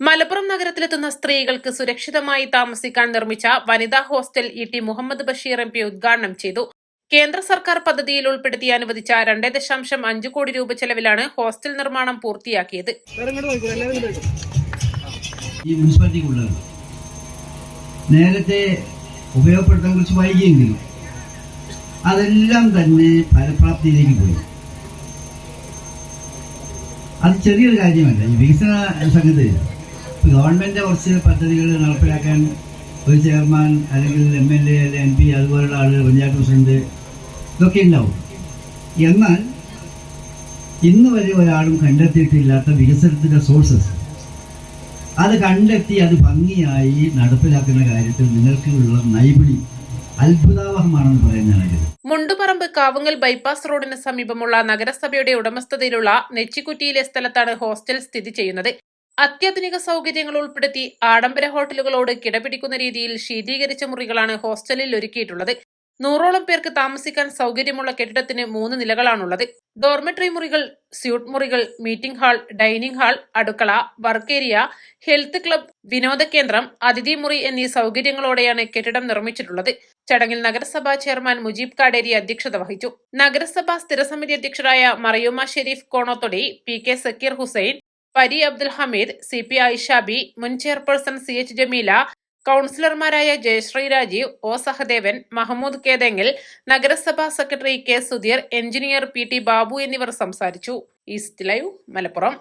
മലപ്പുറം നഗരത്തിലെത്തുന്ന സ്ത്രീകൾക്ക് സുരക്ഷിതമായി താമസിക്കാൻ നിർമ്മിച്ച വനിതാ hostel E T Muhammad Basheer M P ഉദ്ഘാടനം ചെയ്തു. കേന്ദ്ര സർക്കാർ പദ്ധതിയിൽ ഉൾപ്പെടുത്തി അനുവദിച്ച രണ്ട് ദശാംശം അഞ്ച് കോടി രൂപ ചെലവിലാണ് ഹോസ്റ്റൽ നിർമ്മാണം പൂർത്തിയാക്കിയത്. നേരത്തെ ഉപയോഗപ്പെടുത്താൻ കുറച്ച് വൈകിയെങ്കിലും അതെല്ലാം തന്നെ ഫലപ്രാപ്തിയിലേക്ക് പോയി. അത് ചെറിയൊരു കാര്യമല്ല. ഈ വികസന സംഘത്തിൽ ഗവൺമെന്റ് കുറച്ച് പദ്ധതികൾ നടപ്പിലാക്കാൻ ഒരു ചെയർമാൻ അല്ലെങ്കിൽ എം എൽ എ അല്ലെങ്കിൽ എം പി അതുപോലുള്ള ആളുകൾ പഞ്ചായത്ത് പ്രസിഡന്റ് ഇതൊക്കെ ഉണ്ടാവും. എന്നാൽ ഇന്ന് വരെ ഒരാളും കണ്ടെത്തിയിട്ടില്ലാത്ത വികസനത്തിന്റെ സോഴ്സസ് അത് കണ്ടെത്തി അത് ഭംഗിയായി നടപ്പിലാക്കുന്ന കാര്യത്തിൽ നിങ്ങൾക്കുള്ള നൈപുണി മുണ്ടുപറമ്പ് കാവുങ്ങൽ ബൈപ്പാസ് റോഡിന് സമീപമുള്ള നഗരസഭയുടെ ഉടമസ്ഥതയിലുള്ള നെച്ചിക്കുറ്റിയിലെ സ്ഥലത്താണ് ഹോസ്റ്റൽ സ്ഥിതി ചെയ്യുന്നത്. അത്യാധുനിക സൗകര്യങ്ങൾ ഉൾപ്പെടുത്തി ആഡംബര ഹോട്ടലുകളോട് കിടപിടിക്കുന്ന രീതിയിൽ ശീതീകരിച്ച മുറികളാണ് ഹോസ്റ്റലിൽ ഒരുക്കിയിട്ടുള്ളത്. നൂറോളം പേർക്ക് താമസിക്കാൻ സൗകര്യമുള്ള കെട്ടിടത്തിന് മൂന്ന് നിലകളാണുള്ളത്. ഡോർമെട്രി മുറികൾ സ്യൂട്ട് മുറികൾ മീറ്റിംഗ് ഹാൾ ഡൈനിങ് ഹാൾ അടുക്കള വർക്ക് ഏരിയ ഹെൽത്ത് ക്ലബ് വിനോദ കേന്ദ്രം അതിഥി മുറി എന്നീ സൗകര്യങ്ങളോടെയാണ് കെട്ടിടം നിർമ്മിച്ചിട്ടുള്ളത്. ചടങ്ങിൽ നഗരസഭാ ചെയർമാൻ മുജീബ് കാടേരി അധ്യക്ഷത വഹിച്ചു. നഗരസഭാ സ്ഥിരസമിതി അധ്യക്ഷരായ Mariyumma Sherif Konothodi P K Zakir Hussain Pari Abdul Hameed C P Aishabi മുൻ ചെയർപേഴ്സൺ സി എച്ച് ജമീല കൗൺസിലർമാരായ ജയശ്രീ രാജീവ് ഒ സഹദേവൻ മഹമ്മൂദ് കേതെങ്കിൽ നഗരസഭാ secretary K Sudheer engineer P T Babu എന്നിവർ സംസാരിച്ചു. East Live Malappuram.